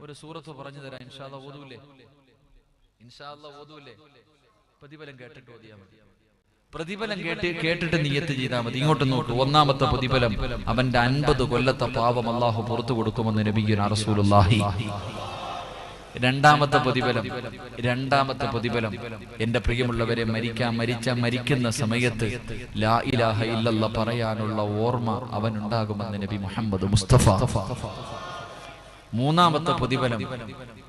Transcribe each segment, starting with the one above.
ഒരു സൂറത്ത് പറഞ്ഞു തരാം. ഇൻഷാല്ല ഓതൂലേ ഇൻഷാല്ല ഓതൂലേ പ്രതിഫലം കേട്ടിട്ട് ഓതിയാ മതി. പ്രതിഫലം കേട്ട് കേട്ടിട്ട് നീയത്ത് ചെയ്താൽ മതി. ഇങ്ങോട്ട് നോക്ക്. ഒന്നാമത്തെ പ്രതിഫലം. അവന്റെ അൻപത് കൊല്ലത്തെ പാപം അള്ളാഹു പുറത്തു കൊടുക്കുമെന്ന് നബിയുന റസൂലുള്ളാഹി. രണ്ടാമത്തെ പ്രതിഫലം. രണ്ടാമത്തെ പ്രതിഫലം. എന്റെ പ്രിയമുള്ളവരെ മരിക്കാൻ മരിച്ച മരിക്കുന്ന സമയത്ത് ലാ ഇലാഹ ഇല്ലല്ല പറയാനുള്ള ഓർമ്മ അവൻ ഉണ്ടാകുമെന്ന് നബി മുഹമ്മദ് മുസ്തഫ. മൂന്നാമത്തെ പ്രതിഫലം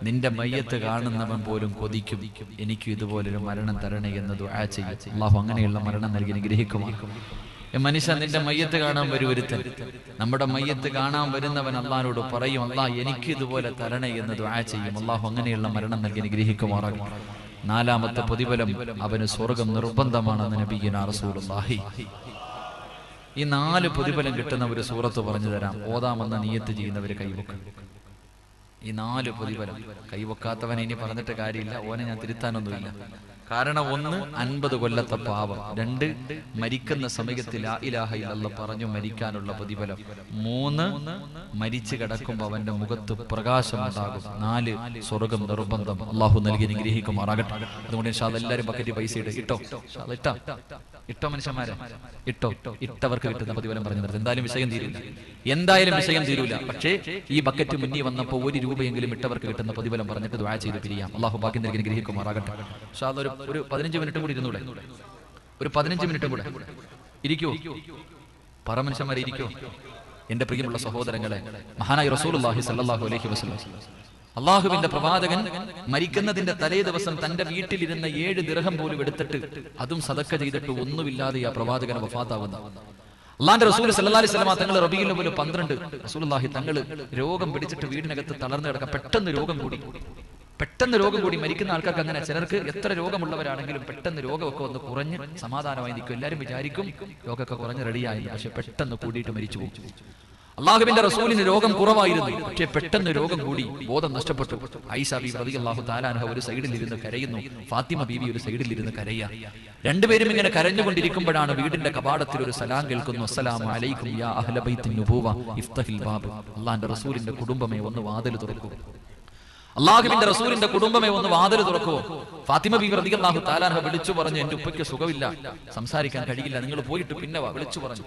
നിന്റെ മയ്യത്ത് കാണുന്നവൻ പോലും കൊതിക്കും. എനിക്ക് ഇതുപോലൊരു മരണം തരണേ എന്ന് ദുആ ചെയ്യും. അള്ളാഹു അങ്ങനെയുള്ള മരണം നൽകി അനുഗ്രഹിക്കുമാ. ഏ മനുഷ്യ നിന്റെ മയ്യത്ത് കാണാൻ വരും ഒരുത്തൻ നമ്മുടെ മയ്യത്ത് കാണാൻ വരുന്നവൻ അള്ളാഹിനോട് പറയും അള്ളാഹ് എനിക്ക് ഇതുപോലെ തരണേ എന്ന് ദുആ ചെയ്യും. അള്ളാഹു അങ്ങനെയുള്ള മരണം നൽകി അനുഗ്രഹിക്കുമാറാകും നാലാമത്തെ പ്രതിഫലം അവന് സ്വർഗം നിർബന്ധമാണെന്ന് നബിയുന റസൂലുള്ളാഹി. ഈ നാല് പ്രതിഫലം കിട്ടുന്ന ഒരു സൂറത്ത് പറഞ്ഞു തരാം ഓതാമെന്ന നീയത്ത് ചെയ്യുന്നവര് കൈവക്കും. ഈ നാല് പ്രതിഫലം. കൈവക്കാത്തവനെ ഇനി പറഞ്ഞിട്ട് കാര്യമില്ല. ഓനെ ഞാൻ തിരുത്താനൊന്നുമില്ല. കാരണം ഒന്ന് അൻപത് കൊല്ലത്തെ പാപം. രണ്ട് മരിക്കുന്ന സമയത്തിൽ ആ ഇലാഹ ഇല്ലല്ലാഹ് പറഞ്ഞു മരിക്കാനുള്ള പ്രതിഫലം. മൂന്ന് മരിച്ചു കിടക്കുമ്പോൾ അവന്റെ മുഖത്ത് പ്രകാശം ഉണ്ടാകും. നാല് സ്വർഗം നിർബന്ധം. അള്ളാഹു നൽകി നിഗ്രഹിക്കുമാറാകട്ടെ അതുകൊണ്ട് അല്ലാഹ് എല്ലാവരും ബക്കറ്റ് പൈസ ഇട്ട്. ഇട്ടോ ഇട്ടോ. ഇട്ടോ മനുഷ്യന്മാരെ. ഇട്ടോ. ഇട്ടവർക്ക് കിട്ടുന്ന പ്രതിഫലം പറഞ്ഞു നിർത്തി എന്തായാലും വിഷയം തീരില്ല എന്തായാലും വിഷയം തീരൂല. പക്ഷേ ഈ ബക്കറ്റ് മുന്നിൽ വന്നപ്പോൾ ഒരു രൂപയെങ്കിലും ഇട്ടവർക്ക് കിട്ടുന്ന പ്രതിഫലം പറഞ്ഞിട്ട് ദ്വാ ചെയ്ത് പിരിയാം അള്ളാഹു ബാക്കി നൽകി ഗ്രഹിക്കുമാറാകട്ടെ പക്ഷെ അതൊരു ഒരു പതിനഞ്ച് മിനിറ്റും കൂടി ഇരുന്നൂടെ? ഒരു പതിനഞ്ച് മിനിറ്റും കൂടെ? ഇരിക്കൂ. പറ മനുഷ്യന്മാരെ ഇരിക്കൂ. എന്റെ പ്രിയമുള്ള സഹോദരങ്ങളെ മഹാനായി റസൂലുള്ളാഹി സല്ലല്ലാഹു അലൈഹി വസല്ലം. അള്ളാഹുവിന്റെ പ്രവാചകൻ മരിക്കുന്നതിന്റെ തലേ ദിവസം തന്റെ വീട്ടിലിരുന്ന ഏഴ് ദിർഹം പോലും എടുത്തിട്ട് അതും സതക്ക ചെയ്തിട്ട് ഒന്നുമില്ലാതെ ആ പ്രവാചകൻ വഫാത്താവുന്ന അള്ളാന്റെ റസൂൽ സല്ലി വസല്ലം തങ്ങൾ റബീഉൽ പോലും 12 റസൂലുള്ളാഹി തങ്ങൾ രോഗം പിടിച്ചിട്ട് വീടിനകത്ത് തളർന്നു കിടക്കാം പെട്ടെന്ന് രോഗം കൂടി. പെട്ടെന്ന് രോഗം കൂടി മരിക്കുന്ന ആൾക്കാർക്ക് അങ്ങനെ ചിലർക്ക് എത്ര രോഗമുള്ളവരാണെങ്കിലും പെട്ടെന്ന് രോഗമൊക്കെ ഒന്ന് കുറഞ്ഞ് സമാധാനമായി നിൽക്കും എല്ലാവരും വിചാരിക്കും രോഗമൊക്കെ കുറഞ്ഞ് റെഡിയായി പക്ഷെ പെട്ടെന്ന് കൂടിയിട്ട് മരിച്ചു പോകും അള്ളാഹുബിന്റെ റസൂലിന് രോഗം കുറവായിരുന്നു. പക്ഷേ പെട്ടെന്ന് രോഗം കൂടി ബോധം നഷ്ടപ്പെട്ടു. ഐസ ബി പ്രതി അള്ളാഹു താലാൻഹ ഒരു സൈഡിൽ ഇരുന്ന് കരയുന്നു. ഫാത്തിമ ബീവി ഒരു സൈഡിൽ ഇരുന്ന് കരയ. രണ്ടുപേരും ഇങ്ങനെ കരഞ്ഞുകൊണ്ടിരിക്കുമ്പോഴാണ് വീടിന്റെ കപാടത്തിൽ ഒരു സലാം കേൾക്കുന്നു. അസ്സലാം അലൈക്കും യാ അഹ്ല ബൈത്തിൻ നുബൂവ ഇഫ്തഹിൽ ബാബ്. അള്ളാഹിന്റെ റസൂലിന്റെ കുടുംബമേ ഒന്ന് വാതിൽ തുറക്കൂ അള്ളാഹുവിന്റെ റസൂലിന്റെ കുടുംബമേ ഒന്ന് വാതിൽ തുറക്കുവോ ഫാത്തിമ ബി പ്രതി അള്ളാഹു താലാൻഹ വിളിച്ചു പറഞ്ഞു എന്റെ ഉപ്പയ്ക്ക് സുഖമില്ല. സംസാരിക്കാൻ കഴിയില്ല. നിങ്ങൾ പോയിട്ട് പിന്നെ വാ വിളിച്ചു പറഞ്ഞു.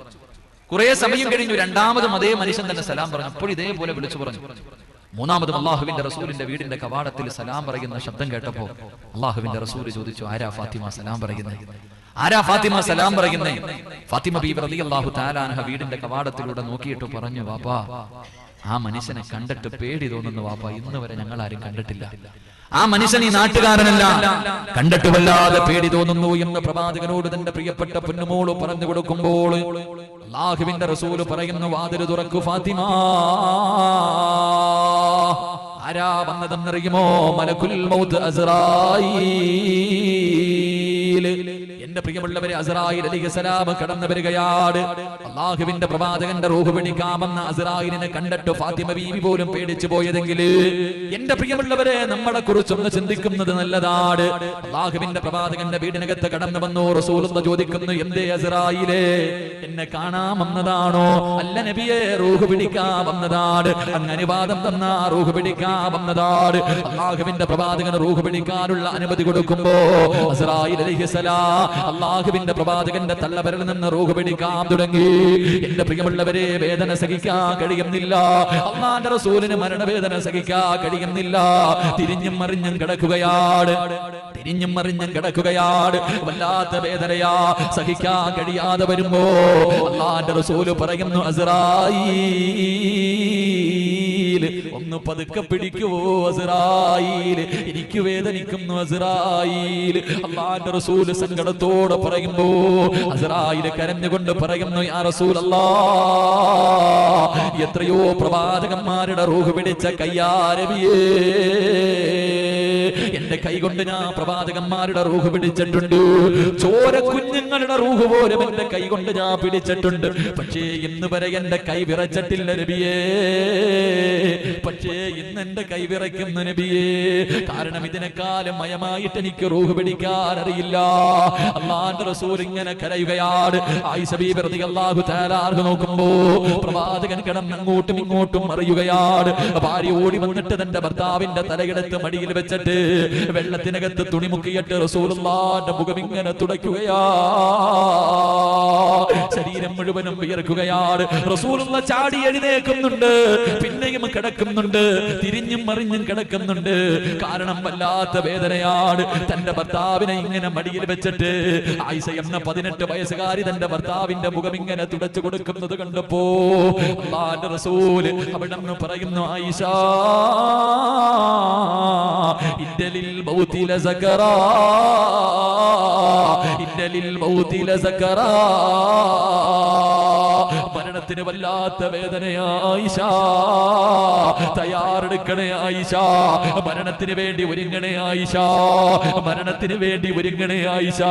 കുറെ സമയം കഴിഞ്ഞു. രണ്ടാമതും അതേ മനുഷ്യൻ തന്നെ സലാം പറഞ്ഞു. അപ്പോൾ ഇതേപോലെ വിളിച്ചു പറഞ്ഞു. മൂന്നാമതും അള്ളാഹുവിന്റെ റസൂലിന്റെ വീടിന്റെ കവാടത്തിൽ സലാം പറയുന്ന ശബ്ദം കേട്ടപ്പോ അള്ളാഹുവിന്റെ റസൂൽ ചോദിച്ചു ആരാ ഫാത്തിമ സലാം പറയുന്നത് ആരാ ഫാത്തിമ സലാം പറയുന്നേ? ഫാത്തിമ ബി പ്രതി അള്ളാഹു താലാൻഹ വീടിന്റെ കവാടത്തിലൂടെ നോക്കിയിട്ട് പറഞ്ഞു വാപ്പാ ആ മനുഷ്യനെ കണ്ടിട്ട് പേടി തോന്നുന്നു വാപ്പ ഇന്ന് വരെ ഞങ്ങൾ ആരും കണ്ടിട്ടില്ല. ആ മനുഷ്യൻ ഈ നാട്ടുകാരനല്ല. കണ്ടിട്ട് വല്ലാതെ പേടി തോന്നുന്നു എന്ന് പ്രവാചകനോട് തന്റെ പ്രിയപ്പെട്ട പൊന്നുമോൾ പറഞ്ഞു കൊടുക്കുമ്പോൾ അള്ളാഹുവിന്റെ റസൂൽ പറയുന്നു വാതിൽ തുറക്കു ഫാത്തിമ. ആരാ വന്നതെന്നറിയുമോ? മലക്കുൽ മൗത്ത് അസ്റായീൽ എന്റെ പ്രിയമുള്ളവരെ അസറായിൽ അലിഹസലാം കടന്നു വരികയാണ്. അള്ളാഹുവിന്റെ പ്രവാചകന്റെ റൂഹ് പിടിക്കാമെന്ന അസറായിലിനെ കണ്ടിട്ട് ഫാത്തിമ ബീവി പോലും പേടിച്ചു പോയതെങ്കിൽ എന്റെ പ്രിയമുള്ളവരെ നമ്മളെ കുറിച്ചൊന്ന് ചിന്തിക്കുന്നത് നല്ലതാണ്. അള്ളാഹുവിന്റെ പ്രവാചകന്റെ വീടിനകത്ത് കടന്നു വന്നു റസൂലെന്ന് ചോദിക്കുന്നു എന്തേ അസറായിലെ എന്നെ കാണാമെന്നതാണോ? അല്ല നബിയെ റൂഹ് പിടിക്കാമെന്നതാണ്. അങ്ങ് അനുവാദം തന്ന റൂഹ് പിടിക്കാമെന്നതാണ്. അള്ളാഹുവിന്റെ പ്രവാചകന് റൂഹ് പിടിക്കാനുള്ള അനുമതി കൊടുക്കുമ്പോ അസറായി അലിഹിസലാം അള്ളാഹുവിന്റെ പ്രവാചകന്റെ തല്ലവരിൽ നിന്ന് റൂഹ് പിടിക്കാൻ തുടങ്ങി. എന്റെ പ്രിയമുള്ളവരെ വേദന സഹിക്കാൻ കഴിയുന്നില്ല. അള്ളാന്റെ റസൂലിന് മരണവേദന സഹിക്കാൻ കഴിയുന്നില്ല. തിരിഞ്ഞും മറിഞ്ഞും കിടക്കുകയാണ്. തിരിഞ്ഞും മറിഞ്ഞും കിടക്കുകയാണ് വല്ലാത്ത വേദനയാ. സഹിക്കാൻ കഴിയാതെ വരുമ്പോ അള്ളാന്റെ റസൂൽ പറയുന്നു അസറായി ഒന്ന് പതുക്കെ പിടിക്കുവോ അസറായിൽ എനിക്ക് വേദനിക്കുന്നു അസറായിൽ അള്ളാന്റെ റസൂൽ സങ്കടത്തോടെ പറയുമ്പോ അസറായിൽ കരഞ്ഞുകൊണ്ട് പറയുന്നു യാ റസൂൽ അല്ലാ എത്രയോ പ്രവാചകന്മാരുടെ റൂഹ് പിടിച്ച കയ്യാരവിയേ. എന്റെ കൈ കൊണ്ട് ഞാൻ പ്രവാചകന്മാരുടെ റൂഹ് പിടിച്ചിട്ടുണ്ട്. ചോര കുഞ്ഞുങ്ങളുടെ റൂഹ് പോലും എന്റെ കൈ കൊണ്ട് ഞാൻ പിടിച്ചിട്ടുണ്ട്. പക്ഷേ ഇന്ന് വരെ എന്റെ കൈ വിറച്ചിട്ടില്ല നബിയേ. പക്ഷേ ഇന്ന് എന്റെ കൈ വിറയ്ക്കുന്ന നബിയേ. കാരണം ഇതിനെക്കാലം മയമായിട്ട് എനിക്ക് റൂഹ് പിടിക്കാൻ അറിയില്ല. അള്ളാന്റെ റസൂൽ ഇങ്ങനെ കരയുകയാണ്. ആയിഷ ബിബി റളിയല്ലാഹു തആല ആർഹു നോക്കുമ്പോ പ്രവാചകൻ കിടന്ന് അങ്ങോട്ടും ഇങ്ങോട്ടും മറയുകയാണ്. ഭാര്യ ഓടി വന്നിട്ട് തന്റെ ഭർത്താവിന്റെ തലയെടുത്ത് മടിയിൽ വെച്ചിട്ട് വെള്ളത്തിനകത്ത് തുണിമുക്കിയിട്ട് മുക്കിയിട്ട് റസൂലുള്ളാന്റെ മുഖം ഇങ്ങനെ തുടയ്ക്കുകയാ ശരീരം മുഴുവനും വിയർക്കുകയാണ്. റസൂലുള്ള ചാടി എഴുന്നേക്കുന്നുണ്ട് പിന്നെയും കിടക്കുന്നുണ്ട്. തിരിഞ്ഞും മറിഞ്ഞും കിടക്കുന്നുണ്ട്. കാരണം വല്ലാത്ത വേദനയാണ്. തന്റെ ഭർത്താവിനെ ഇങ്ങനെ മടിയിൽ വെച്ചിട്ട് ആയിഷ എന്ന പതിനെട്ട് വയസ്സുകാരി തന്റെ ഭർത്താവിന്റെ മുഖം ഇങ്ങനെ തുടച്ചു കൊടുക്കുന്നത് കണ്ടപ്പോ റസൂൽ അവിടെ പറയുന്നു ആയിഷ ഇന്നലിൽ സക്കറാ മരണത്തിന് വല്ലാത്ത വേദനയാ ആയിഷ. തയ്യാറെടുക്കണേ ആയിഷ. മരണത്തിന് വേണ്ടി ഒരുങ്ങണേ ആയിഷ. മരണത്തിന് വേണ്ടി ഒരുങ്ങണേ ആയിഷ.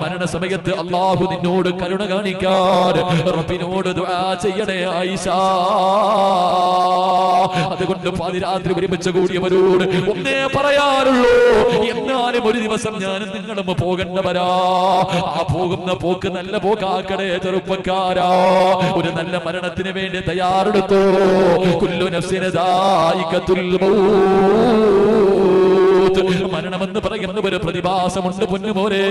മരണ സമയത്ത് അള്ളാഹു നിന്നോട് കരുണ കാണിക്കാൻ റബിനോട് ദുആ ചെയ്യണേ ആയിഷ. അതുകൊണ്ട് പാതിരാത്രി ഒരുമിച്ച് കൂടിയവരോട് ഒന്നേ പറയാറുള്ളൂ എന്നാലും ഒരു ദിവസം ഞാൻ നിങ്ങളും പോകേണ്ടവരാ. ആ പോകുന്ന പോക്ക് നല്ല പോക്കാക്കടേ ചെറുപ്പക്കാരാ. ഒരു നല്ല മരണത്തിന് വേണ്ടി തയ്യാറെടുത്തു. കുല്ലു. മരണമെന്ന് പറയുന്ന ഒരു പ്രതിഭാസമുണ്ട് പൊന്നുമോനെ.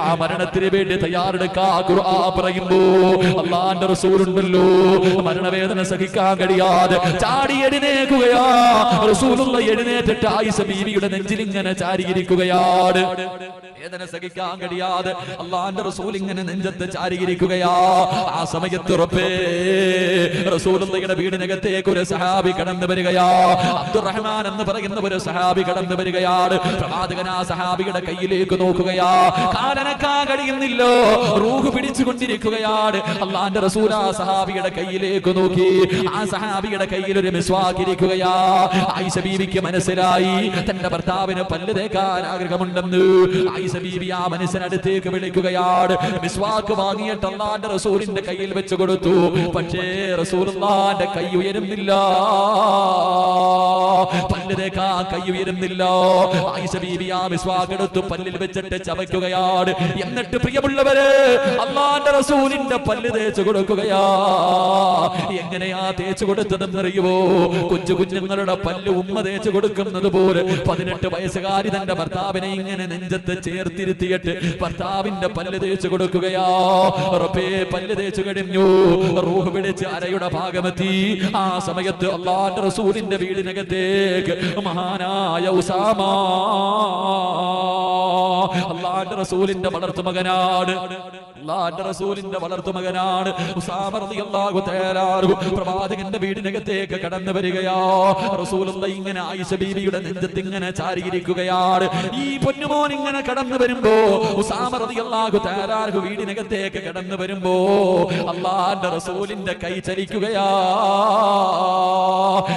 ആ മരണത്തിന് വേണ്ടി തയ്യാറെടുക്കാ ഖുർആൻ അള്ളാന്റെ റസൂലുണ്ടല്ലോ. മരണവേദന സഹിക്കാൻ കഴിയാതെ ചാടി എഴുന്നേക്കുകയാ റസൂലുള്ള എഴുന്നേറ്റിട്ട് ആയിസ ബീവിയുടെ നെഞ്ചിലിങ്ങനെ ചാരിയിരിക്കുകയാണ്. വേദന സഹിക്കാൻ കഴിയാതെ അള്ളാന്റെ റസൂൽ ഇങ്ങനെ നെഞ്ചത്ത് ചാരിയിരിക്കുകയാ. ആ സമയത്ത് റസൂലിന്റെ വീടിനകത്തേക്ക് ഒരു സഹാബി കടന്നു വരികയാ. അബ്ദുറഹ്മാൻ എന്ന് പറയുന്ന ഒരു സഹാബി കടന്നു വരികയാണ്. പ്രവാചകൻ ആ സഹാബിയുടെ കയ്യിലേക്ക് നോക്കുകയാ. കാലനക്കാൻ കഴിയുന്നില്ലോ റൂഹ് പിടിച്ചുകൊണ്ടിരിക്കുകയാണ്. അള്ളാന്റെ റസൂൽ ആ സഹാബിയുടെ കയ്യിലേക്ക് നോക്കി. ആ സഹാബിയുടെ കയ്യിൽ ഒരു മിസ്വാക്കിരിക്കുകയാ ആയിഷ ബീവിക്ക് മനസ്സിലായി. തന്റെ ഭർത്താവിന് പല്ല് തേക്കാൻ ആഗ്രഹമുണ്ടെന്ന്. ആയിഷ ബീവി ആ മനുഷ്യനടുത്തേക്ക് വിളിക്കുകയാണ് മിസ്വാക്ക് വാങ്ങിയിട്ട് അള്ളാന്റെ റസൂലിന്റെ കയ്യിൽ വെച്ച് കൊടുത്തു. പക്ഷേ റസൂലുള്ളാന്റെ കൈ ഉയരുന്നില്ല. പല്ല് തേക്കാൻ കൈ ഉയരുന്നില്ല. ആയിഷ ബീവി ആ പല്ലിൽ വെച്ചിട്ട് ചവയ്ക്കുകയാണ്. എന്നിട്ട് പ്രിയമുള്ളവര് അള്ളാന്റെ റസൂലിന്റെ പല്ല് തേച്ചു കൊടുക്കുകയാ. എങ്ങനെയാ തേച്ച് കൊടുത്തതെന്നറിയുമോ കൊച്ചു കുഞ്ഞുങ്ങളുടെ പല്ല് ഉമ്മ തേച്ചു കൊടുക്കുന്നത് പോലെ പതിനെട്ട് വയസ്സുകാരി തന്റെ ഭർത്താവിനെ ഇങ്ങനെ നെഞ്ചത്ത് ചേർത്തിരുത്തിയിട്ട് ഭർത്താവിന്റെ പല്ല് തേച്ചു കൊടുക്കുകയാ. റബ്ബേ പല്ല് തേച്ചു കഴിഞ്ഞു. റൂഹ് പിടിച്ച് അരയുടെ ഭാഗമെത്തി. ആ സമയത്ത് അള്ളാന്റെ റസൂലിന്റെ വീടിനകത്തേക്ക് മഹാനായ ഉസാമ. അള്ളാന്റെ റസൂലിന്റെ വളർത്തുമകനാണ് അള്ളാന്റെ റസൂലിന്റെ വളർത്തുമകനാണ് പ്രവാചകന്റെ വീടിനകത്തേക്ക് കടന്നു വരികയാ. റസൂലുള്ള ഇങ്ങനെ ആയിഷ ബീവിയുടെ നെഞ്ചത്ത് ഇങ്ങനെ ചാരിയിരിക്കുകയാണ്. ഈ പൊന്നുമോൻ ഇങ്ങനെ കടന്നു വരുമ്പോ ഉസാമ റളിയല്ലാഹു തആല വീടിനകത്തേക്ക് കടന്നു വരുമ്പോ അള്ളാന്റെ റസൂലിന്റെ കൈ ചലിക്കുകയാ.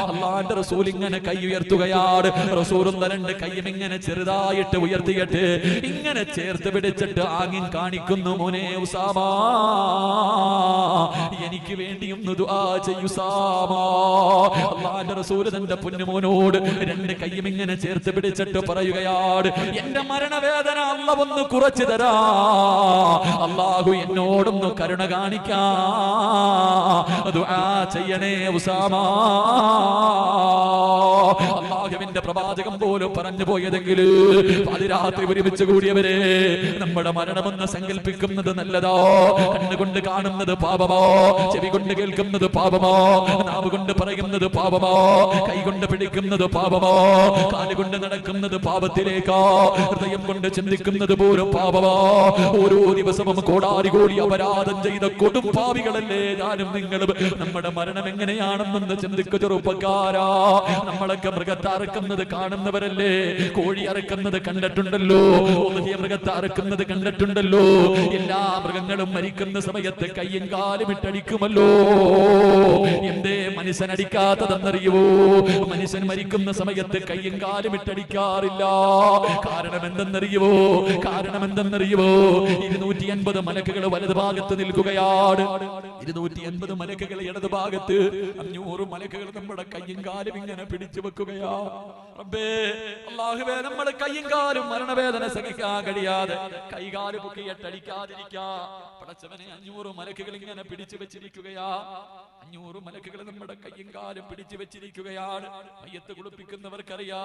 അള്ളാന്റെ റസൂൽ ഇങ്ങനെ കൈ ഉയർത്തുകയാണ്. റസൂലുള്ള രണ്ട് കൈയും ഇങ്ങനെ ചെറുതായിട്ട് ഉയർത്തിയിട്ട് ഇങ്ങനെ ചേർത്ത് പിടിച്ചിട്ട് ആംഗ്യം കാണിക്കുന്നു മോനെ ഉസാമ എനിക്ക് വേണ്ടിയും അള്ളാന്റെ റസൂൽ തന്റെ പൊന്നുമോനോട് രണ്ട് കൈയും ഇങ്ങനെ ചേർത്ത് പിടിച്ചിട്ട് പറയുകയാണ് എന്റെ മരണവേദന അല്ല ഒന്ന് കുറച്ചു തരാ. അള്ളാഹു എന്നോടൊന്ന് കരുണ കാണിക്കാ. ചെയ്യണേ ഉസാമ. അള്ളാഹുവിന്റെ പ്രവാചകം പോലും പറഞ്ഞു പോയതെങ്കിൽ അതിരാത്രി ഒരുമിച്ച് കൂടിയവരെ നമ്മുടെ മരണമെന്ന് സങ്കല്പിക്കുന്നത് നല്ലതോ? കണ്ണുകൊണ്ട് കാണുന്നത് പാപമോ? ചെവി കൊണ്ട് കേൾക്കുന്നത് പാപമോ? നാവ് കൊണ്ട് പറയുന്നത് പാപമോ? കൈ കൊണ്ട് പിടിക്കുന്നത് പാപമോ? കാലുകൊണ്ട് നടക്കുന്നത് പാപത്തിലേക്കോ? ഹൃദയം കൊണ്ട് ചിന്തിക്കുന്നത് പോലും പാപമോ? ഓരോ ദിവസവും കോടാരി കോടി അപരാധം ചെയ്ത കൊടും പാവികളല്ലേ ഞാനും നിങ്ങളും? നമ്മുടെ മരണം എങ്ങനെയാണെന്നൊന്ന് ചിന്തിക്ക ചെറുപ്പക്കാരാ. നമ്മളൊക്കെ മൃഗത്തറക്കുന്നത് അറക്കുന്നത് കാണുന്നവരല്ലേ? കോഴി അറക്കുന്നത് കണ്ടിട്ടുണ്ടല്ലോ. മൃഗത്തെ അറക്കുന്നത് കണ്ടിട്ടുണ്ടല്ലോ. എല്ലാ മൃഗങ്ങളും മരിക്കുന്ന സമയത്ത് കയ്യും കാലും ഇട്ടടിക്കുമല്ലോ. എന്തേ മനുഷ്യൻ അടിക്കാത്തതെന്നറിയുവോ? മനുഷ്യൻ മരിക്കുന്ന സമയത്ത് കയ്യും കാലും ഇട്ടടിക്കാറില്ല. കാരണം എന്തെന്നറിയുവോ കാരണം എന്തെന്നറിയുവോ ഇരുന്നൂറ്റി അൻപത് മലക്കുകൾ വലത് ഭാഗത്ത് നിൽക്കുകയാണ്. ഇരുന്നൂറ്റി അൻപത് മലക്കുകൾ ഇടത് ഭാഗത്ത് അഞ്ഞൂറ് മലക്കുകൾ നമ്മുടെ കയ്യും കാലും ഇങ്ങനെ പിടിച്ചു വെക്കുകയാ. റബ്ബേ അള്ളാഹുവേ നമ്മുടെ കയ്യും കാലും മരണവേദന സഹിക്കാൻ കഴിയാതെ കൈകാൽ പൊക്കിയിട്ടടിക്കാതിരിക്കാ പടച്ചവനെ അഞ്ഞൂറ് മലക്കുകൾ ഇങ്ങനെ പിടിച്ചു വെച്ചിരിക്കുകയാ. അഞ്ഞൂറ് മലക്കുകൾ നമ്മുടെ കയ്യും കാലും പിടിച്ചു വെച്ചിരിക്കുകയാണ്. മയ്യത്ത് കുളിപ്പിക്കുന്നവർക്കറിയാ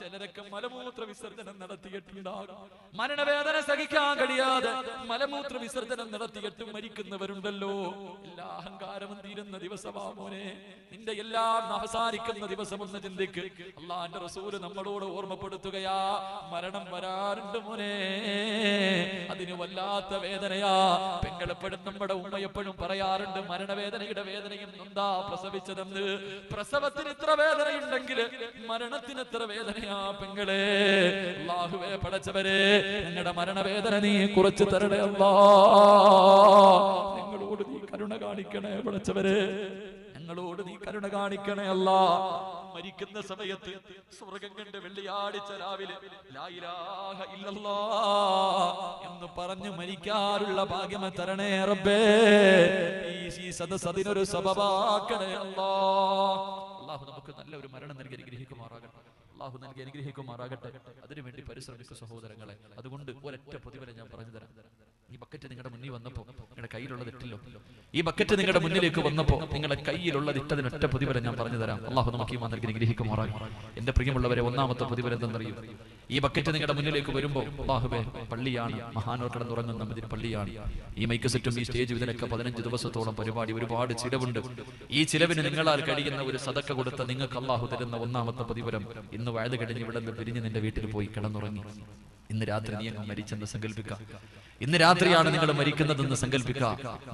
ചിലരൊക്കെ മലമൂത്ര വിസർജനം നടത്തിയിട്ടുണ്ടാകും. മരണവേദന സഹിക്കാൻ കഴിയാതെ മലമൂത്ര വിസർജനം നടത്തിയിട്ടും മരിക്കുന്നവരുണ്ടല്ലോ. എല്ലാ അഹങ്കാരവും തീരുന്ന ദിവസമാ മോനെ. നിന്റെ എല്ലാം അവസാനിക്കുന്ന ദിവസം ഒന്ന് ചിന്തിക്ക്. അള്ളാന്റെ റസൂൽ നമ്മളോട് ഓർമ്മപ്പെടുത്തുകയാ മരണം വരാറുണ്ട് മോനെ. അതിന് വല്ലാത്ത വേദനയാ പെങ്ങളെപ്പോഴും നമ്മുടെ ഉമ്മ എപ്പോഴും പറയാറുണ്ട് മരണവേദനയുടെ വേദനയും എന്താ പ്രസവിച്ചതെന്ന്? പ്രസവത്തിന് ഇത്ര വേദനയുണ്ടെങ്കിൽ മരണത്തിന് എത്ര വേദനയാ പെങ്ങളെ? അള്ളാഹുവേ പടച്ചവരെ ഞങ്ങളുടെ മരണവേദന നീ കുറച്ച് തരണേ അല്ലാ. ഞങ്ങളോട് നീ കരുണ കാണിക്കണേ പടച്ചവരെ. ഞങ്ങളോട് നീ കരുണ കാണിക്കണേ അല്ല. മരിക്കുന്ന സമയത്ത് സ്വർഗം കണ്ട് വെള്ളിയാഴ്ച രാവിലെ എന്ന് പറഞ്ഞു മരിക്കാനുള്ള ഭാഗ്യം തരണേ റബ്ബേ. ഈ സദസ് അതിനൊരു സബബാക്കണേ അല്ലാ. അള്ളാഹു നമുക്ക് നല്ല ഒരു മരണം നൽകി അനുഗ്രഹിക്കുമാറാകട്ടെ. അള്ളാഹു നൽകി അനുഗ്രഹിക്കുമാറാകട്ടെ. അതിനുവേണ്ടി പരിശ്രമിക്കും സഹോദരങ്ങളെ അതുകൊണ്ട് ഒരൊറ്റ പ്രതിഫലം ഞാൻ പറഞ്ഞു തരാം. ഈ ബക്കറ്റ് നിങ്ങളുടെ മുന്നിൽ വന്നപ്പോ നിങ്ങളുടെ കയ്യിലുള്ളത് ഇട്ടില്ലോ. ഈ ബക്കറ്റ് നിങ്ങളുടെ മുന്നിലേക്ക് വന്നപ്പോ നിങ്ങളുടെ കയ്യിലുള്ളത് ഇട്ടതിന് ഒറ്റ പ്രതിഫലം ഞാൻ പറഞ്ഞു തരാം. അള്ളാഹു നമുക്ക് ഈ അനുഗ്രഹിക്കുമാറാകും എന്റെ പ്രിയമുള്ളവരെ ഒന്നാമത്തെ പ്രതിഫലം എന്തെന്നറിയും ഈ ബക്കറ്റ് നിങ്ങളുടെ മുന്നിലേക്ക് വരുമ്പോൾ അള്ളാഹുബെ പള്ളിയാണ്. മഹാനോർ കിടന്നുറങ്ങുന്ന മതി പള്ളിയാണ്. ഈ മൈക്ക് സെറ്റും ഈ സ്റ്റേജ് ഇതിനൊക്കെ പതിനഞ്ച് ദിവസത്തോളം പരിപാടി ഒരുപാട് ചിലവുണ്ട്. ഈ ചിലവിന് നിങ്ങളാൽ കഴിയുന്ന ഒരു സതക്ക കൊടുത്ത നിങ്ങൾക്ക് അള്ളാഹു തരുന്ന ഒന്നാമത്തെ പ്രതിഫലം ഇന്ന് വയത് കഴിഞ്ഞ് ഇവിടെ നിന്ന് പിരിഞ്ഞ് നിന്റെ വീട്ടിൽ പോയി കിടന്നുറങ്ങി. ഇന്ന് രാത്രി നീ അങ്ങ് മരിച്ചെന്ന് സങ്കല്പിക്കാം ഇന്ന് രാത്രിയാണ് നിങ്ങൾ മരിക്കുന്നതെന്ന് സങ്കല്പിക്കുക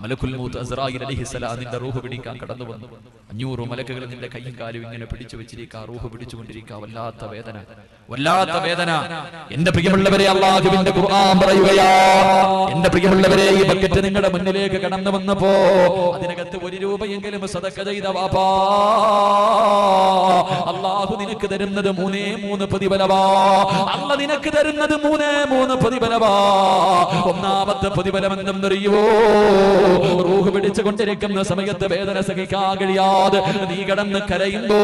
മലക്കുൽ മൂത്ത് അസ്രായിൽ അലിഹിസലാ നിന്റെ റൂഹ് പിടിക്കാൻ കടന്നു വന്നു അഞ്ഞൂറ് മലക്കുകൾ നിന്റെ കൈയും കാലും ഇങ്ങനെ പിടിച്ചു വെച്ചിരിക്കുക റൂഹ് പിടിച്ചുകൊണ്ടിരിക്കുക വല്ലാത്ത വേദന. വല്ലാത്ത വേദന. എന്റെ പ്രിയമുള്ളവരെ അള്ളാഹുവിന്റെ ഖുർആൻ പറയുകയാ എന്റെ പ്രിയമുള്ളവരെ ഈ ബക്കറ്റ് നിങ്ങളുടെ മുന്നിലേക്ക് കടന്നു വന്നപ്പോ അതിനകത്ത് ഒരു രൂപയെങ്കിലും സദക്ക ചെയ്ത വാപ്പാ. അള്ളാഹു നിനക്ക് തരുന്നത് മൂന്നേ മൂന്ന് പ്രതിഫലവാ. അല്ല നിനക്ക് തരുന്നത് മൂന്നേ മൂന്ന് പ്രതിഫലവാ. ഒന്നാമത്തെ പ്രതിഫലം എന്തെന്നറിയുവോ റൂഹ് പിടിച്ചു കൊണ്ടിരിക്കുന്ന സമയത്ത് വേദന സഹിക്കാൻ കഴിയാതെ നീ കടന്ന് കരയുമ്പോ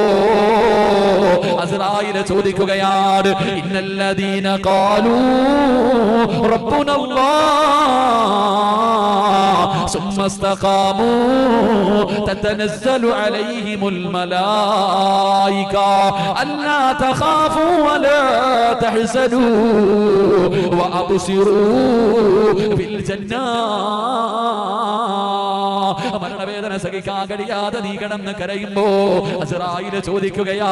അസ്രായിലെ ചോദിക്കുകയാണ് ഇന്നല്ലദീന കാലൂ റബ്ബുനല്ലാഹ് ثم استقاموا تتنزل عليهم الملائكة ألا تخافوا ولا تحزنوا وأبصروا ജന്നാ മരണവേദന സഹിക്കാൻ കഴിയാതെ നീ കിടന്ന് കരയുമ്പോ അസറായിൽ ചോദിക്കുകയാ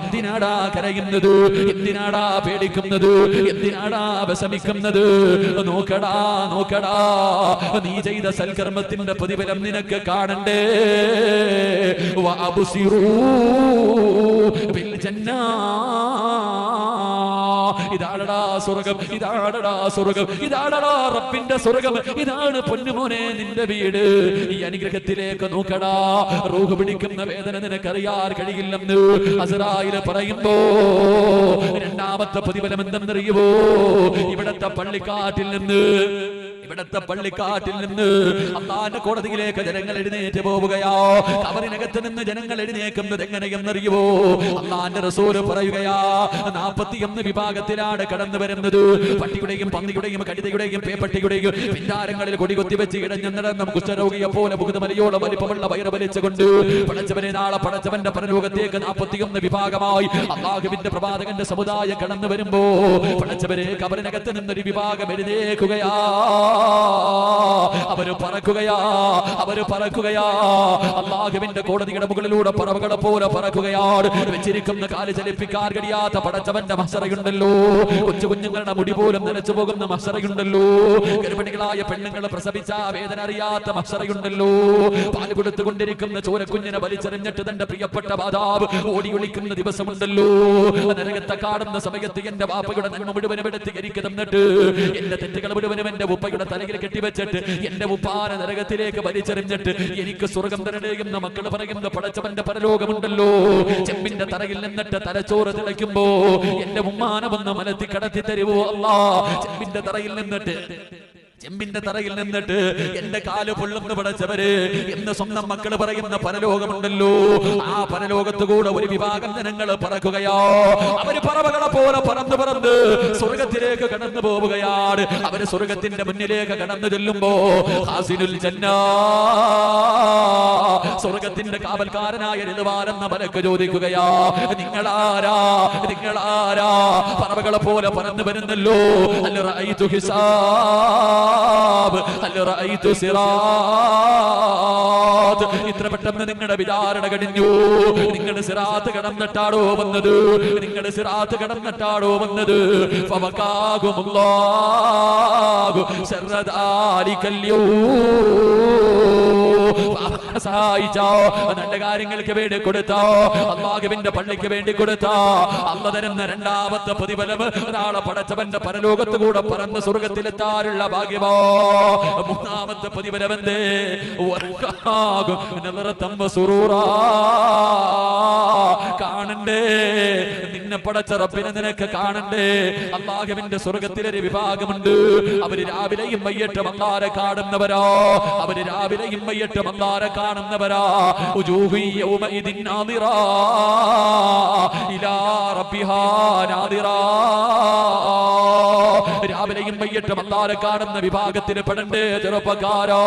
എന്തിനാടാ കരയുന്നത്? എന്തിനാടാ പേടിക്കുന്നത്? എന്തിനാടാ വിഷമിക്കുന്നത്? നോക്കടാ നോക്കടാ നീ ചെയ്ത സൽക്കർമ്മത്തിന്റെ പ്രതിഫലം നിനക്ക് കാണണ്ടേ? വാബുസിറൂ ജന്നാ ഇതാണടാ സ്വർഗം ഇതാണടാ സ്വർഗം ഇതാണടാ റബ്ബിന്റെ സ്വർഗം. ഇതാണ് പൊന്നുമോനെ നിന്റെ വീട്. ഈ അനുഗ്രഹത്തിലേക്ക് നോക്കടാ. റൂഹ് പിടിക്കുന്ന വേദന നിനക്കറിയാൻ കഴിയില്ലെന്ന് അസറായിൽ പറയുമ്പോ രണ്ടാമത്തെ പ്രതിഫലം എന്തെന്നറിയുമോ ഇവിടത്തെ പള്ളിക്കാട്ടിൽ നിന്ന് ഇവിടത്തെ പള്ളിക്കാട്ടിൽ നിന്ന് അള്ളാന്റെ കോടതിയിലേക്ക് ജനങ്ങൾ എഴുന്നേറ്റ് പോവുകയോ. കബറിനകത്ത് നിന്ന് ജനങ്ങൾ എഴുന്നേക്കുന്നത് എങ്ങനെയെന്നറിയുമോ അള്ളാന്റെ റസൂൽ പറയുകയാ നാപ്പത്തിയൊന്ന് വിഭാഗത്തിലാണ് കടന്നു വരുന്നത്. പട്ടിയുടെയും പന്നിയുടെയും കടിതയുടെയും പേപ്പട്ടിയുടെയും പിന്നാരങ്ങളിൽ കൊടി കൊത്തിവെച്ച് ഇടഞ്ഞു നടന്ന കുഷ്ഠരോഗിയെ പോലെ മുഖുതമലയോളം വലിപ്പമുള്ള വയറ് വലിച്ചുകൊണ്ട് പടച്ചവനെ നാളെ പടച്ചവന്റെ പരലോകത്തേക്ക് നാപ്പത്തിയൊന്ന് വിഭാഗമായി അള്ളാഹുവിന്റെ പ്രവാചകന്റെ സമുദായം കടന്നു വരുമ്പോ പടച്ചവരെ കബറിനകത്ത് നിന്നൊരു വിഭാഗം എഴുന്നേക്കുകയാ അവർ പറക്കുകയാ അവർ പറക്കുകയാ. അള്ളാഹുവിന്റെ കോടതിയുടെ മുകളിലൂടെ പറവകളെ പോലെ പറക്കുകയാണ് വെച്ചിരിക്കുന്ന കാൽ ചലിപ്പിക്കാൻ കഴിയാത്ത പടച്ചവന്റെ മസറയുണ്ടല്ലോ കൊച്ചു കുഞ്ഞുങ്ങളുടെ മുടി പോലും നനച്ചു പോകുന്ന മസറയുണ്ടല്ലോ ഗർഭിണികളായ പെണ്ണുങ്ങൾ പ്രസവിച്ച വേദന അറിയാത്ത മസറയുണ്ടല്ലോ പാൽ കൊടുത്തുകൊണ്ടിരിക്കുന്ന ചോരക്കുഞ്ഞിനെ വലിച്ചെറിഞ്ഞിട്ട് തന്റെ പ്രിയപ്പെട്ട മാതാവ് ഓടി ഒളിക്കുന്ന ദിവസമുണ്ടല്ലോ. നരകത്തെ കാണുന്ന സമയത്ത് എന്റെ വാപ്പയുടെ നന്മ മുഴുവനും എടുത്ത് എനിക്ക് എന്റെ തെറ്റുകൾ മുഴുവനും എന്റെ ഉപ്പയുടെ തലയിൽ കെട്ടിവെച്ചിട്ട് എന്റെ ഉപ്പാന നരകത്തിലേക്ക് വലിച്ചെറിഞ്ഞിട്ട് എനിക്ക് സ്വർഗം തരണേ എന്ന മക്കൾ പറയുന്ന പടച്ചവന്റെ പരലോകമുണ്ടല്ലോ. ചെമ്പിന്റെ തറയിൽ നിന്നിട്ട് തലച്ചോറ് തിളയ്ക്കുമ്പോ എന്റെ ഉമ്മാനമെന്ന് മലത്തി കടത്തി തരുവോ അല്ലാ? ചെമ്പിന്റെ തറയിൽ നിന്നിട്ട് ചെമ്പിന്റെ തറയിൽ നിന്നിട്ട് എന്റെ കാൽ പൊള്ളുന്നു പടച്ചവര് എന്ന് സ്വന്തം മക്കൾ പറയുന്ന പരലോകമുണ്ടല്ലോ. ആ പരലോകത്ത് കൂടെ ഒരു വിഭാഗം ജനങ്ങൾ പറക്കുകയോ. അവർ പറവകളെ പോലെ പറന്ന് പറന്ന് സ്വർഗത്തിലേക്ക് കടന്നു പോവുകയാണ്. അവർ സ്വർഗത്തിന്റെ മുന്നിലേക്ക് കടന്നു ചെല്ലുമ്പോ ഹാസിനുൽ ജന്നാ. സ്വർഗത്തിന്റെ കാവൽക്കാരനായ ഋതുവാരെന്ന മലക്ക് ചോദിക്കുകയാ നിങ്ങളാരാ? നിങ്ങളാരാ? പറവകളെ പോലെ പറന്നു വരുന്നല്ലോ. അല്ല റഅയ്തു സിറാത്ത്. ഇത്ര പെട്ടെന്ന് നിങ്ങളുടെ വിചാരണ കഴിഞ്ഞു. നിങ്ങൾ സിറാത്ത് കടന്നിട്ടാടോ വന്നത്? നിങ്ങൾ സിറാത്ത് കടന്നിട്ടാടോ വന്നത്? സഹായിച്ചോ നല്ല കാര്യങ്ങൾക്ക് വേണ്ടി കൊടുത്തോ അള്ളാഹുവിന്റെ പള്ളിക്ക് വേണ്ടി കൊടുത്തോ. അല്ല തരുന്ന രണ്ടാമത്തെ പ്രതിഫലം ഒരാളെ പടച്ചവന്റെ പരലോകത്ത് കൂടെ പറന്ന് സ്വർഗത്തിലെത്താനുള്ള ഭാഗ്യമോ മൂന്നാമത്തെ പതിവരവന്റെ കാണണ്ടേ. നിന്നെ പടച്ച റബ്ബിനെ നിനക്ക് കാണണ്ടേ. അള്ളാഹുവിന്റെ സ്വർഗത്തിലൊരു വിഭാഗമുണ്ട്. അവർ രാവിലെയും വയ്യട്ട് മന്ദാര കാണുന്നവരോ. അവർ രാവിലെയും വയ്യട്ട് മന്ദാര കാണുന്നവരാ. ഇലാ റബ്ബിഹാ നാദിറാ. രാവിലെയും വൈകിട്ടും അള്ളാരെ കാണുന്ന വിഭാഗത്തിന് പെടണ്ടേ ചെറുപ്പക്കാരോ?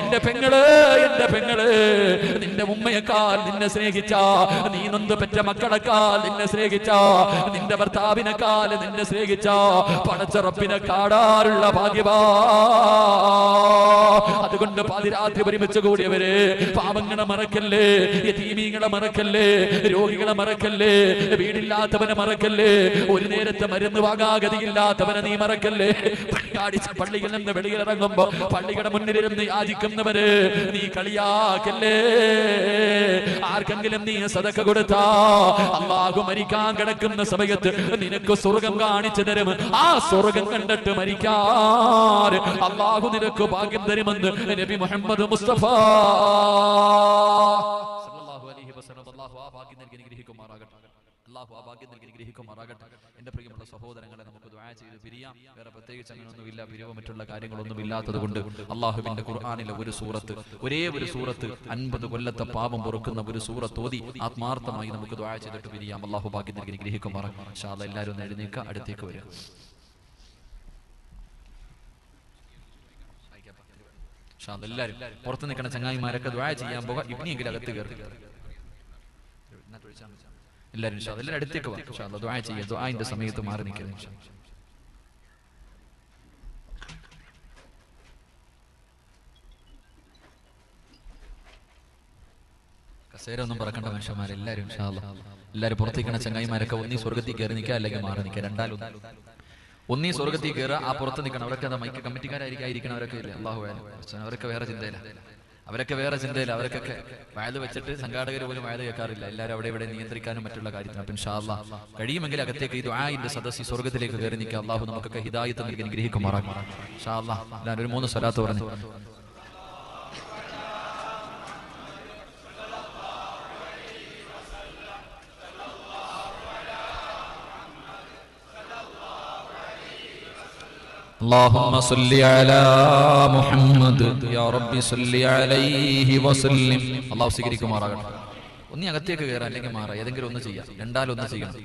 എന്റെ പെങ്ങൾ എന്റെ പെങ്ങൾ നിന്റെ ഉമ്മയെക്കാൾ നിന്നെ സ്നേഹിച്ച നീ നൊന്ത് പെറ്റ മക്കളെക്കാൾ നിന്നെ സ്നേഹിച്ച നിന്റെ ഭർത്താവിനെക്കാൾ നിന്നെ സ്നേഹിച്ച പടച്ചറപ്പിനെ കാടാറുള്ള ഭാഗ്യവാ. അതുകൊണ്ട് പാതിരാത്രി ഒരുമിച്ച് കൂടിയവര് പാവങ്ങളെ മറക്കല്ലേ യതീമീങ്ങളെ മറക്കല്ലേ രോഗികളെ മറക്കല്ലേ വീടില്ലാത്തവനെ മറക്കല്ലേ ഒരു നേരത്തെ മരുന്ന് വാങ്ങാഗതിയില്ലാത്തവനെ നീ മറക്കല്ലേ പള്ളിയാടിച്ച പള്ളിയിൽ നിന്ന് വെളിയിൽ ഇറങ്ങുമ്പോ പള്ളിയുടെ മുന്നിലിരുന്ന് യാചിക്കുന്നവര് നീ കളിയാക്കല്ലേ? ആർക്കെങ്കിലും നീ സതക്ക കൊടുത്താ? അള്ളാഹു മരിക്കാൻ കിടക്കുന്ന സമയത്ത് നിനക്ക് സ്വർഗം കാണിച്ചു തരും. ആ സ്വർഗം കണ്ടിട്ട് മരിക്കാൻ അള്ളാഹു നിനക്ക് ഭാഗ്യം തരുമെന്ന് നബി മുഹമ്മദ് മുസ്തഫ സല്ലല്ലാഹു അലൈഹി വസല്ലം അല്ലാഹു ആ ഭാഗ്യം നൽകി അനുഗ്രഹിക്കുമാറാകട്ടെ അല്ലാഹു ആ ഭാഗ്യം നൽകി ഗ്രഹിക്കുമാറാകട്ടെ എന്റെ പ്രിയമുള്ള സഹോദരങ്ങളെ നമുക്ക് ദുആ ചെയ്ത് പിരിയാം. വേറെ പ്രത്യേകിച്ച് അങ്ങനെയൊന്നുമില്ല. പിരിവോ മറ്റുള്ള കാര്യങ്ങളൊന്നും ഇല്ലാത്തത് കൊണ്ട് അള്ളാഹുവിന്റെ ഖുർആാനിലെ ഒരു സൂറത്ത് ഒരേ ഒരു സൂറത്ത് അൻപത് കൊല്ലത്തെ പാപം പൊറുക്കുന്ന ഒരു സൂറത്ത് ഓതി ആത്മാർത്ഥമായി നമുക്ക് ദുആ ചെയ്തിട്ട് പിരിയാം. അള്ളാഹു ഭാഗ്യം നൽകി അല്ലാഹ് എല്ലാവരും ഒന്ന് എഴുന്നേക്കുക അടുത്തേക്ക് വരിക അല്ലാഹ് എല്ലാവരും പുറത്ത് നിൽക്കുന്ന ചങ്ങായിമാരൊക്കെ ദ്വായ ചെയ്യാൻ പോകാം. ഇവനെയെങ്കിലും അകത്ത് കയറി. ഇൻഷാ അല്ലാഹ് എല്ലാവരും അടുത്തേക്ക് വാ ദ്വായന്റെ സമയത്ത് മാറി നിൽക്കരുത് ഇൻഷാ അല്ലാഹ്. കസേര ഒന്നും പറക്കേണ്ട മനുഷ്യന്മാർ എല്ലാവരും. എല്ലാവരും പുറത്തേക്കണ ചങ്ങായിമാരൊക്കെ ഒന്നീ സ്വർഗത്തിൽ കയറി നിൽക്കുക അല്ലെങ്കിൽ മാറി നിൽക്കുക രണ്ടാലും ഒന്നീ സ്വർഗത്തിൽ കയറുക ആ പുറത്ത് നിൽക്കണം അവരൊക്കെ മൈക്ക് കമ്മിറ്റിക്കാരായിരിക്കും ആയിരിക്കണവരൊക്കെ ഇല്ല അള്ളാഹു. അവരൊക്കെ വേറെ ചിന്തയില്ല അവരൊക്കെ വേറെ ചിന്തയില്ല അവരൊക്കെ വയത് വെച്ചിട്ട് സംഘാടകർ പോലും വയത് കേൾക്കാറില്ല. എല്ലാവരും അവിടെ ഇവിടെ നിയന്ത്രിക്കാനും മറ്റുള്ള കാര്യത്തിന്. അപ്പം ഷാല്ല കഴിയുമെങ്കിൽ അകത്തേക്ക് ഇത് ആ ദുആഇന്റെ സദസ്സി സ്വർഗത്തിലേക്ക് കയറി നിൽക്കുക. അള്ളാഹു നമുക്കൊക്കെ ഹിദായത്ത് നൽകി അനുഗ്രഹിക്കുമാറാകും ഷാല്ല ഞാൻ ഒരു മൂന്ന് സ്വലാത്ത് പറഞ്ഞു. اللهم صل على محمد يا رب صل عليه وسلم അള്ളാഹു സ്വീകരിക്കുമാറാകട്ടെ ഒന്നി അകത്തേക്ക് കയറാം അല്ലെങ്കിൽ മാറാം ഏതെങ്കിലും ഒന്ന് ചെയ്യാം രണ്ടാലൊന്ന് ചെയ്യണം